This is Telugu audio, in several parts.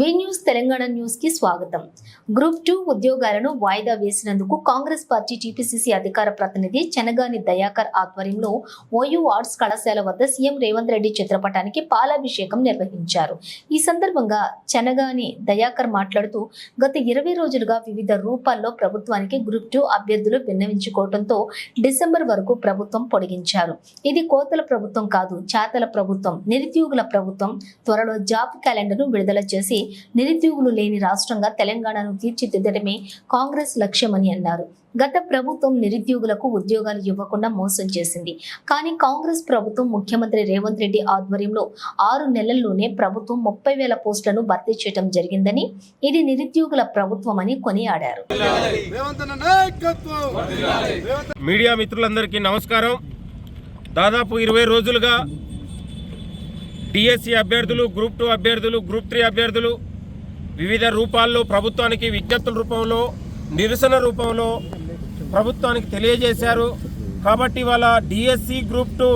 వి న్యూస్ తెలంగాణ న్యూస్కి స్వాగతం. గ్రూప్ టూ ఉద్యోగాలను వాయిదా వేసినందుకు కాంగ్రెస్ పార్టీ టీపీసీసీ అధికార ప్రతినిధి చెనగాని దయాకర్ ఆధ్వర్యంలో ఓయూ ఆర్ట్స్ కళాశాల వద్ద సీఎం రేవంత్ రెడ్డి చిత్రపటానికి పాలాభిషేకం నిర్వహించారు. ఈ సందర్భంగా చెనగాని దయాకర్ మాట్లాడుతూ గత ఇరవై రోజులుగా వివిధ రూపాల్లో ప్రభుత్వానికి గ్రూప్ టూ అభ్యర్థులు విన్నవించుకోవడంతో డిసెంబర్ వరకు ప్రభుత్వం పొడిగించారు. ఇది కోతల ప్రభుత్వం కాదు చేతల ప్రభుత్వం నిరుద్యోగుల ప్రభుత్వం త్వరలో జాబ్ క్యాలెండర్ను విడుదల చేసి నిరుద్యోగులు లేని రాష్ట్రంగా తెలంగాణను తీర్చిదిద్దడమే కాంగ్రెస్ లక్ష్యమని అన్నారు. గత ప్రభుత్వం నిరుద్యోగులకు ఉద్యోగాలు ఇవ్వకుండా మోసం చేసింది. కానీ కాంగ్రెస్ ప్రభుత్వం ముఖ్యమంత్రి రేవంత్ రెడ్డి ఆధ్వర్యంలో ఆరు నెలల్లోనే ప్రభుత్వం ముప్పై వేల పోస్టులను భర్తీ చేయడం జరిగిందని ఇది నిరుద్యోగుల ప్రభుత్వం అని కొనియాడారు మీడియా మిత్రులందరికీ నమస్కారం. దాదాపు ఇరవై రోజులుగా డిఎస్సి అభ్యర్థులు గ్రూప్ టూ అభ్యర్థులు గ్రూప్ త్రీ అభ్యర్థులు వివిధ రూపాల్లో ప్రభుత్వానికి విజ్ఞప్తుల రూపంలో నిరసన రూపంలో ప్రభుత్వానికి తెలియజేశారు. కాబట్టి వాళ్ళ డిఎస్సి గ్రూప్ టూ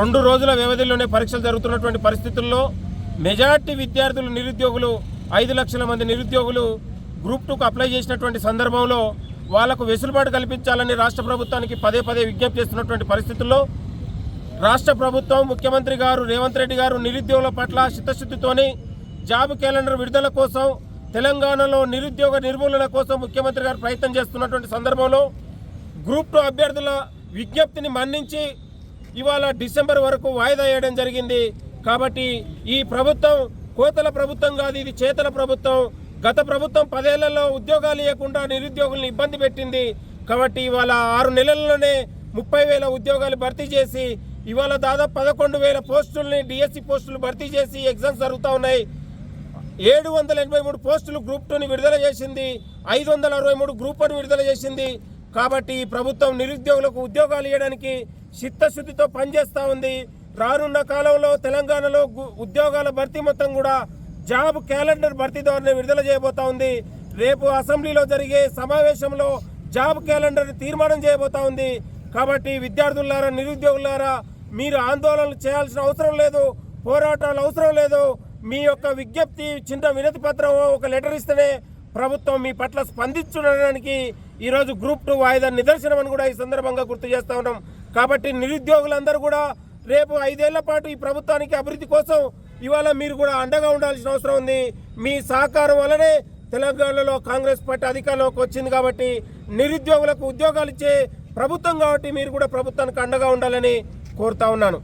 రెండు రోజుల వ్యవధిలోనే పరీక్షలు జరుగుతున్నటువంటి పరిస్థితుల్లో మెజార్టీ విద్యార్థులు నిరుద్యోగులు ఐదు లక్షల మంది నిరుద్యోగులు గ్రూప్ టూకు అప్లై చేసినటువంటి సందర్భంలో వాళ్ళకు వెసులుబాటు కల్పించాలని రాష్ట్ర ప్రభుత్వానికి పదే పదే విజ్ఞప్తి చేస్తున్నటువంటి పరిస్థితుల్లో రాష్ట్ర ప్రభుత్వం ముఖ్యమంత్రి గారు రేవంత్ రెడ్డి గారు నిరుద్యోగుల పట్ల చిత్తశుద్ధితోని జాబ్ క్యాలెండర్ విడుదల కోసం తెలంగాణలో నిరుద్యోగ నిర్మూలన కోసం ముఖ్యమంత్రి గారు ప్రయత్నం చేస్తున్నటువంటి సందర్భంలో గ్రూప్ టూ అభ్యర్థుల విజ్ఞప్తిని మన్నించి ఇవాళ డిసెంబర్ వరకు వాయిదా వేయడం జరిగింది. కాబట్టి ఈ ప్రభుత్వం కోతల ప్రభుత్వం కాదు ఇది చేతల ప్రభుత్వం. గత ప్రభుత్వం పదేళ్ళలో ఉద్యోగాలు ఇవ్వకుండా నిరుద్యోగుల్ని ఇబ్బంది పెట్టింది. కాబట్టి ఇవాళ ఆరు నెలల్లోనే ముప్పై వేల ఉద్యోగాలు భర్తీ చేసి ఇవాళ దాదాపు పదకొండు వేల పోస్టుల్ని డిఎస్సి పోస్టులు భర్తీ చేసి ఎగ్జామ్స్ జరుగుతూ ఉన్నాయి. ఏడు వందల ఎనభై మూడు పోస్టులు గ్రూప్ టూని విడుదల చేసింది. ఐదు వందల అరవై మూడు గ్రూప్ వన్ విడుదల చేసింది. కాబట్టి ఈ ప్రభుత్వం నిరుద్యోగులకు ఉద్యోగాలు ఇవ్వడానికి చిత్తశుద్ధితో పనిచేస్తూ ఉంది. రానున్న కాలంలో తెలంగాణలో ఉద్యోగాల భర్తీ మొత్తం కూడా జాబ్ క్యాలెండర్ భర్తీ ద్వారా విడుదల చేయబోతా ఉంది. రేపు అసెంబ్లీలో జరిగే సమావేశంలో జాబ్ క్యాలెండర్ తీర్మానం చేయబోతా ఉంది. కాబట్టి విద్యార్థులారా నిరుద్యోగులారా మీరు ఆందోళనలు చేయాల్సిన అవసరం లేదు పోరాటాలు అవసరం లేదు. మీ యొక్క విజ్ఞప్తి చిన్న వినతి పత్రం ఒక లెటర్ ఇస్తేనే ప్రభుత్వం మీ పట్ల స్పందించడానికి ఈరోజు గ్రూప్ టూ వాయిదా నిదర్శనం అని కూడా ఈ సందర్భంగా గుర్తు చేస్తూ ఉన్నాం. కాబట్టి నిరుద్యోగులందరూ కూడా రేపు ఐదేళ్ళ పాటు ఈ ప్రభుత్వానికి అభివృద్ధి కోసం ఇవాళ మీరు కూడా అండగా ఉండాల్సిన అవసరం ఉంది. మీ సహకారం వల్లనే తెలంగాణలో కాంగ్రెస్ పార్టీ అధికారంలోకి వచ్చింది కాబట్టి నిరుద్యోగులకు ఉద్యోగాలు ఇచ్చే ప్రభుత్వం కాబట్టి మీరు కూడా ప్రభుత్వానికి అండగా ఉండాలని కోరుతా ఉన్నాను.